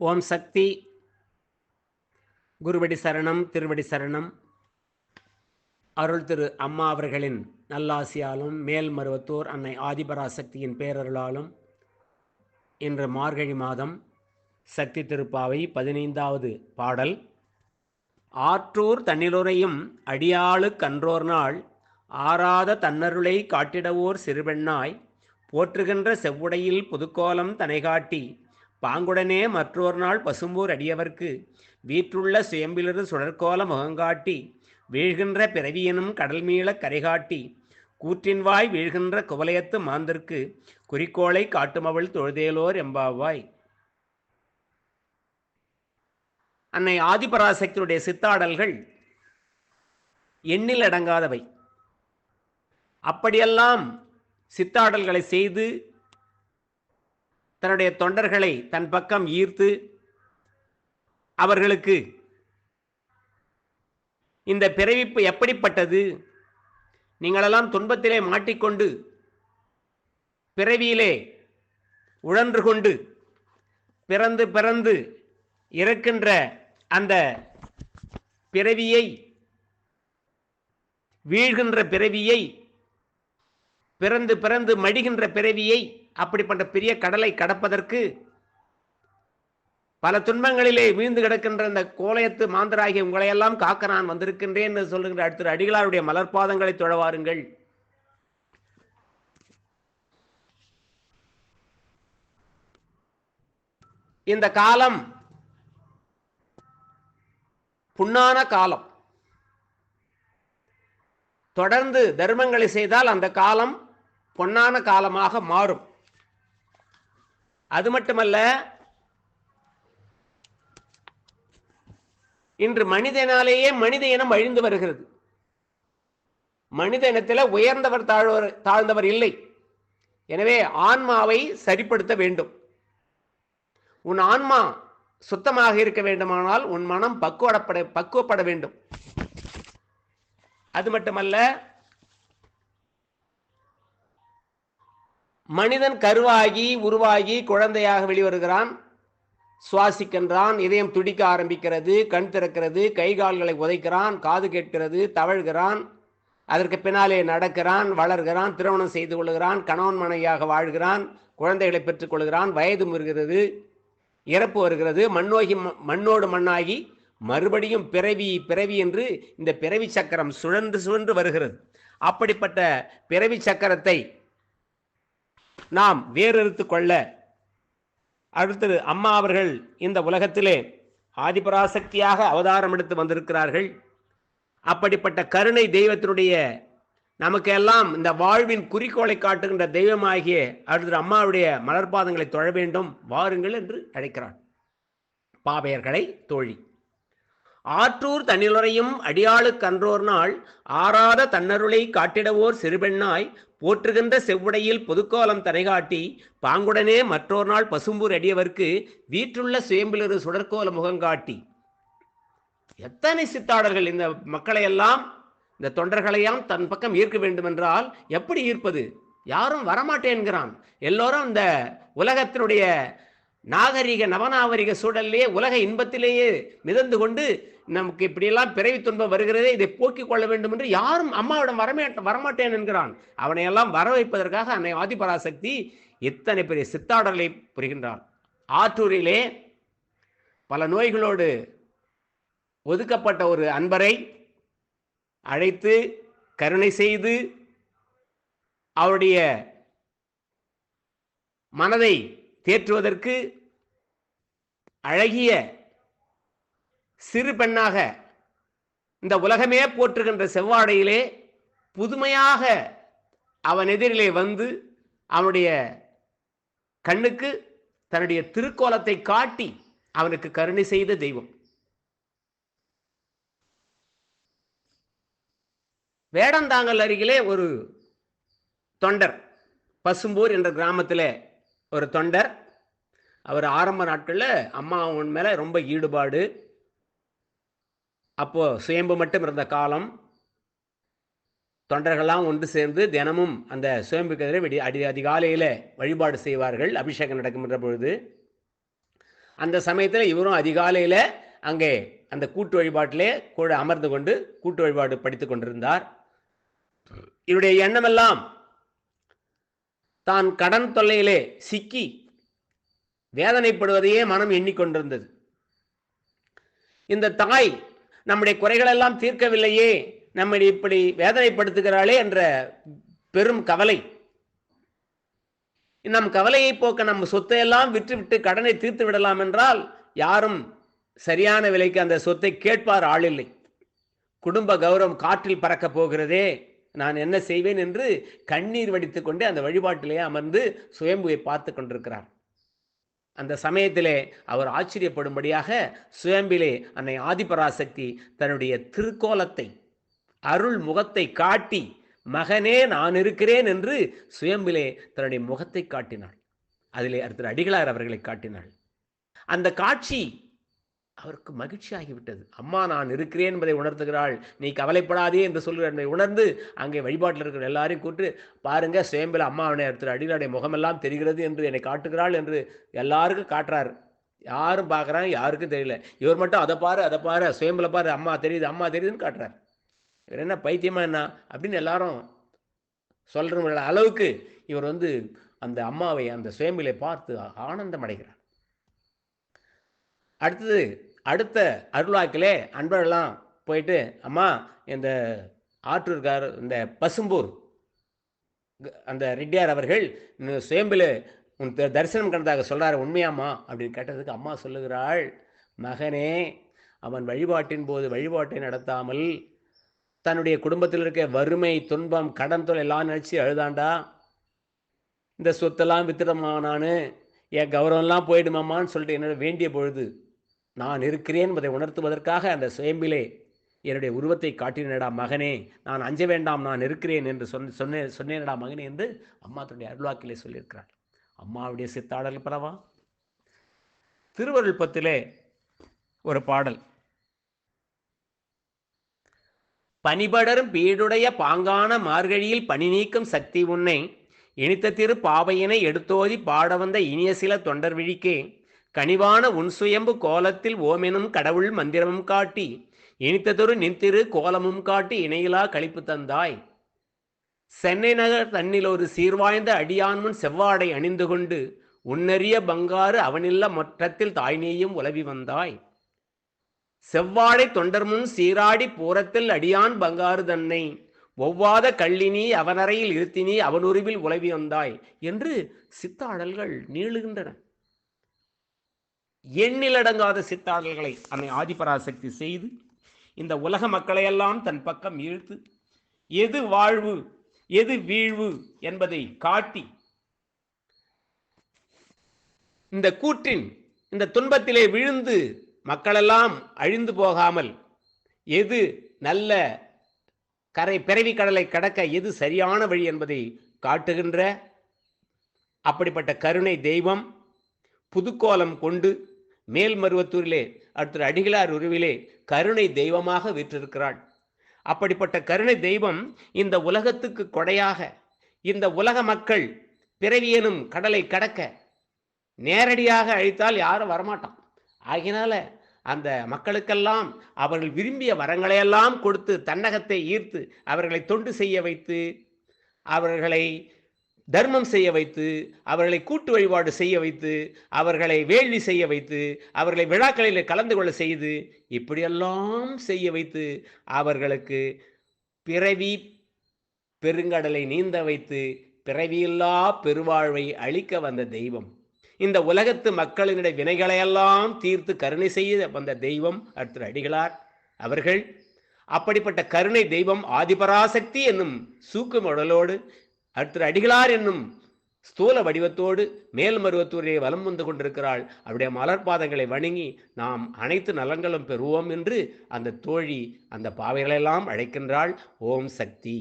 ஓம் சக்தி. குருவடி சரணம் திருவடி சரணம். அருள் திரு அம்மா அவர்களின் நல்லாசியாலும் மேல் மருவத்தூர் அன்னை ஆதிபராசக்தியின் பேரருளாலும் இன்று மார்கழி மாதம் சக்தி திருப்பாவை பதினைந்தாவது பாடல். ஆற்றூர் தன்னிலுரையும் அடியாளு கன்றோர் நாள் ஆறாத தன்னருளை காட்டிடவோர் சிறுபெண்ணாய் போற்றுகின்ற செவ்வுடையில் புதுக்கோலம் தனை காட்டி பாங்குடனே மற்றொரு நாள் பசும்பூர் அடியவர்க்கு வீற்றுள்ள சுயம்பிலிரு சுழற்கோல முகங்காட்டி வீழ்கின்ற பிறவியனும் கடல் மீள கரைகாட்டி கூற்றின்வாய் வீழ்கின்ற குவலயத்து மாந்தர்க்கு குறிக்கோளை காட்டுமவள் தொழுதேலோர் எம்பாவாய். அன்னை ஆதிபராசக்தியுடைய சித்தாடல்கள் எண்ணில் அடங்காதவை அப்படியெல்லாம் சித்தாடல்களை செய்து தன்னுடைய தொண்டர்களை தன் பக்கம் ஈர்த்து அவர்களுக்கு இந்த பிறவிப்பு எப்படிப்பட்டது? நீங்களெல்லாம் துன்பத்திலே மாட்டிக்கொண்டு பிறவியிலே உழன்று கொண்டு பிறந்து பிறந்து இறக்கின்ற அந்த பிறவியை வீழ்கின்ற பிறவியை பிறந்து பிறந்து மடிகின்ற பிறவியை அப்படிப்பட்ட பெரிய கடலை கடப்பதற்கு பல துன்பங்களிலே வீழ்ந்து கிடக்கின்ற இந்த கோலயத்து மாந்தராகிய உங்களையெல்லாம் காக்க நான் வந்திருக்கின்றேன் என்று சொல்லுகின்ற அடுத்த அடிகளாருடைய மலர்பாதங்களை தொழவாருங்கள். இந்த காலம் புண்ணான காலம். தொடர்ந்து தர்மங்களை செய்தால் அந்த காலம் பொன்னான காலமாக மாறும். அது மட்டுமல்ல இன்று மனிதனாலேயே மனித இனம் அழிந்து வருகிறது. மனித இனத்தில் உயர்ந்தவர் தாழ்வர் தாழ்ந்தவர் இல்லை. எனவே ஆன்மாவை சரிப்படுத்த வேண்டும். உன் ஆன்மா சுத்தமாக இருக்க வேண்டுமானால் உன் மனம் பக்குவப்பட பக்குவப்பட வேண்டும். அது மட்டுமல்ல மனிதன் கருவாகி உருவாகி குழந்தையாக வெளிவருகிறான். சுவாசிக்கின்றான் இதயம் துடிக்க ஆரம்பிக்கிறது கண் திறக்கிறது கை கால்களை உதைக்கிறான் காது கேட்கிறது தவழ்கிறான். அதற்கு பின்னாலே நடக்கிறான் வளர்கிறான் திருமணம் செய்து கொள்கிறான் கணவன் மனைவியாக வாழ்கிறான் குழந்தைகளை பெற்றுக்கொள்கிறான் வயது முறுகிறது இறப்பு வருகிறது மண்ணோகி மண்ணோடு மண்ணாகி மறுபடியும் பிறவி பிறவி என்று இந்த பிறவி சக்கரம் சுழன்று சுழன்று வருகிறது. அப்படிப்பட்ட பிறவி சக்கரத்தை நாம் வேறறுத்து கொள்ள அடுத்தது அம்மா அவர்கள் இந்த உலகத்திலே ஆதிபராசக்தியாக அவதாரம் எடுத்து வந்திருக்கிறார்கள். அப்படிப்பட்ட கருணை தெய்வத்தினுடைய நமக்கு எல்லாம் இந்த வாழ்வின் குறிக்கோளை காட்டுகின்ற தெய்வமாகிய அடுத்த அம்மாவுடைய மலர்பாதங்களை தொழ வேண்டும் வாருங்கள் என்று அழைக்கிறான். பாவையர்களை தோழி. ஆற்றூர் தன்னிலுறையும் அடியாளுக்கன்றோர் நாள் ஆறாத தன்னருளை காட்டிடவோர் சிறுபெண்ணாய் போற்றுகின்ற செவ்வுடையில் பொதுக்கோலம் தரைகாட்டி பாங்குடனே மற்றொரு நாள் பசும்பூர் அடியவர்க்கு வீற்றுள்ள சுயம்பிலிரு சுடற்கோல முகங்காட்டி எத்தனை சித்தாளர்கள் இந்த மக்களையெல்லாம் இந்த தொண்டர்களையாம் தன் பக்கம் ஈர்க்க வேண்டுமென்றால் எப்படி ஈர்ப்பது? யாரும் வரமாட்டேன்கிறான். எல்லோரும் இந்த உலகத்தினுடைய நாகரிக நவநாகரிக சூழலிலேயே உலக இன்பத்திலேயே மிதந்து கொண்டு நமக்கு இப்படியெல்லாம் பிறவி துன்பம் வருகிறதே இதை போக்கிக் கொள்ள வேண்டும் என்று யாரும் அம்மாவிடம் வரமாட்ட வரமாட்டேன் என்கிறான். அவனையெல்லாம் வர வைப்பதற்காக அன்னை ஆதிபராசக்தி இத்தனை பெரிய சித்தாடலை புரிகின்றான். ஆற்றூரிலே பல நோய்களோடு ஒதுக்கப்பட்ட ஒரு அன்பரை அழைத்து கருணை செய்து அவருடைய மனதை தேற்றுவதற்கு அழகிய சிறு பெண்ணாக இந்த உலகமே போற்றுகின்ற செவ்வாடையிலே புதுமையாக அவன் எதிரிலே வந்து அவனுடைய கண்ணுக்கு தன்னுடைய திருக்கோலத்தை காட்டி அவனுக்கு கருணை செய்த தெய்வம். வேடந்தாங்கல் அருகிலே ஒரு தொண்டர் பசும்பூர் என்ற கிராமத்தில் ஒரு தொண்டர். அவர் ஆரம்ப நாட்களில் அம்மா அவன் மேலே ரொம்ப ஈடுபாடு. அப்போது சுயம்பு மட்டும் இருந்த காலம். தொண்டர்கள்லாம் ஒன்று சேர்ந்து தினமும் அந்த சுயம்பு கதிரை விடி அடி அதிகாலையில் வழிபாடு செய்வார்கள். அபிஷேகம் நடக்கின்ற பொழுது. அந்த சமயத்தில் இவரும் அதிகாலையில் அங்கே அந்த கூட்டு வழிபாட்டிலே கூட அமர்ந்து கொண்டு கூட்டு வழிபாடு படித்துக் கொண்டிருந்தார். இவருடைய எண்ணமெல்லாம் தான் கடன் தொல்லையிலே சிக்கி வேதனைப்படுவதையே மனம் எண்ணிக்கொண்டிருந்தது. இந்த தாய் நம்முடைய குறைகளெல்லாம் தீர்க்கவில்லையே நம்மை இப்படி வேதனைப்படுத்துகிறாளே என்ற பெரும் கவலை. நம் கவலையை போக்க நம்ம சொத்தை எல்லாம் விற்றுவிட்டு கடனை தீர்த்து விடலாம் என்றால் யாரும் சரியான விலைக்கு அந்த சொத்தை கேட்பார் ஆளில்லை. குடும்ப கௌரவம் காற்றில் பறக்கப் போகிறதே. நான் என்ன செய்வேன் என்று கண்ணீர் வடித்து கொண்டு அந்த வழிபாட்டிலே அமர்ந்து சுயம்புவை பார்த்து கொண்டிருக்கிறார். அந்த சமயத்திலே அவர் ஆச்சரியப்படும்படியாக சுயம்பிலே அன்னை ஆதிபராசக்தி தன்னுடைய திருக்கோலத்தை அருள் முகத்தை காட்டி மகனே நான் இருக்கிறேன் என்று சுயம்பிலே தன்னுடைய முகத்தை காட்டினாள். அதிலே அடுத்த அடிகளார் அவர்களை காட்டினாள். அந்த காட்சி அவருக்கு மகிழ்ச்சி ஆகிவிட்டது அம்மா நான் இருக்கிறேன் என்பதை உணர்த்துகிறாள். நீ கவலைப்படாதே என்று சொல்கிற என்பதை உணர்ந்து அங்கே வழிபாட்டில் இருக்கிற எல்லாரையும் கூட்டு பாருங்க சுயம்பில் அம்மா அவனை அடுத்த அடிகளுடைய முகமெல்லாம் தெரிகிறது என்று என்னை காட்டுகிறாள் என்று எல்லாருக்கும் காட்டுறார். யாரும் பார்க்குறாங்க யாருக்கும் தெரியல. இவர் மட்டும் அதை பாரு அதை பாரு சுயம்பில் பாரு அம்மா தெரியுது அம்மா தெரியுதுன்னு காட்டுறார். இவர் என்ன பைத்தியமா என்ன? அப்படின்னு எல்லாரும் சொல்கிற அளவுக்கு இவர் வந்து அந்த அம்மாவை அந்த சுயம்பிலை பார்த்து ஆனந்தம் அடைகிறார் அடுத்தது அடுத்த அருள்வாக்கிலே அன்பர்கள்லாம் போயிட்டு அம்மா இந்த ஆற்றூர்கார் இந்த பசும்பூர் அந்த ரெட்டியார் அவர்கள் சுயம்பில் உன் த- தரிசனம் கண்டதாக சொல்கிறார் உண்மையாம்மா? அப்படின்னு கேட்டதுக்கு அம்மா சொல்லுகிறாள் மகனே அவன் வழிபாட்டின் போது வழிபாட்டை நடத்தாமல் தன்னுடைய குடும்பத்தில் இருக்க வறுமை துன்பம் கடன் தொலை எல்லாம் நினச்சி அழுதாண்டா? இந்த சொத்தெல்லாம் வித்துடமா நான் என் கௌரவம்லாம் போயிடுமாமான்னு சொல்லிட்டு என்னோட வேண்டிய பொழுது நான் இருக்கிறேன் என்பதை உணர்த்துவதற்காக அந்த சுயம்பிலே என்னுடைய உருவத்தை காட்டினடா மகனே. நான் அஞ்ச வேண்டாம் நான் இருக்கிறேன் என்று சொன்ன சொன்னேன் சொன்னேனடா மகனே என்று அம்மா தன்னுடைய அருள்வாக்கிலே சொல்லியிருக்கிறாள். அம்மாவுடைய சித்தாடல் பலவா திருவருள் பத்திலே ஒரு பாடல். பனிபடரும் பீடுடைய பாங்கான மார்கழியில் பணி நீக்கும் சக்தி உன்னை இனித்த திரு பாவையினை எடுத்தோதி பாட வந்த இனிய சில தொண்டர் விழிக்கே கனிவான உன் சுயம்பு கோலத்தில் ஓமெனும் கடவுள் மந்திரமும் காட்டி இனித்ததொரு நித்திரு கோலமும் காட்டி இணையிலா கழிப்பு தந்தாய். சென்னை நகர் தன்னில் ஒரு சீர்வாய்ந்த அடியான்முன் செவ்வாடை அணிந்து கொண்டு உன்னறிய பங்காறு அவனில்ல மொற்றத்தில் தாய்நீயும் உலவி வந்தாய். செவ்வாடை தொண்டர் முன் சீராடி பூரத்தில் அடியான் பங்காறு தன்னை ஒவ்வாத கள்ளினி அவனறையில் இருத்தினி அவனுருவில் உலவி வந்தாய் என்று சித்தாடல்கள் நீளுகின்றன. எண்ணிலடங்காத சித்தாடல்களை அன்னை ஆதிபராசக்தி செய்து இந்த உலக மக்களையெல்லாம் தன் பக்கம் இழுத்து எது வாழ்வு எது வீழ்வு என்பதை காட்டி இந்த கூற்றின் இந்த துன்பத்திலே விழுந்து மக்களெல்லாம் அழிந்து போகாமல் எது நல்ல கரை பிறவி கடலை கடக்க எது சரியான வழி என்பதை காட்டுகின்ற அப்படிப்பட்ட கருணை தெய்வம் புதுக்கோலம் கொண்டு மேல்மருவத்தூரிலே அடுத்த அடிகளார் உருவிலே கருணை தெய்வமாக வீற்றிருக்கிறாள். அப்படிப்பட்ட கருணை தெய்வம் இந்த உலகத்துக்கு கொடையாக இந்த உலக மக்கள் பிறவியனும் கடலை கடக்க நேரடியாக அழித்தால் யாரும் வரமாட்டான். ஆகினால அந்த மக்களுக்கெல்லாம் அவர்கள் விரும்பிய வரங்களையெல்லாம் கொடுத்து தன்னகத்தை ஈர்த்து அவர்களை தொண்டு செய்ய வைத்து அவர்களை தர்மம் செய்ய வைத்து அவர்களை கூட்டு வழிபாடு செய்ய வைத்து அவர்களை வேள்வி செய்ய வைத்து அவர்களை விழாக்களில் கலந்து கொள்ள செய்து இப்படியெல்லாம் செய்ய வைத்து அவர்களுக்கு பிறவி பெருங்கடலை நீந்த வைத்து பிறவியில்லா பெருவாழ்வை அளிக்க வந்த தெய்வம். இந்த உலகத்து மக்களினுடைய வினைகளையெல்லாம் தீர்த்து கருணை செய்ய வந்த தெய்வம் அடுத்த அடிகளார் அவர்கள். அப்படிப்பட்ட கருணை தெய்வம் ஆதிபராசக்தி என்னும் சூக்கும் உடலோடு அடுத்த அடிகளார் என்னும் ஸ்தூல வடிவத்தோடு மேல் மருவத்தூரே வலம் வந்து கொண்டிருக்கிறாள். அவருடைய மலர்பாதங்களை வணங்கி நாம் அனைத்து நலன்களும் பெறுவோம் என்று அந்த தோழி அந்த பாவைகளெல்லாம் அழைக்கின்றாள். ஓம் சக்தி.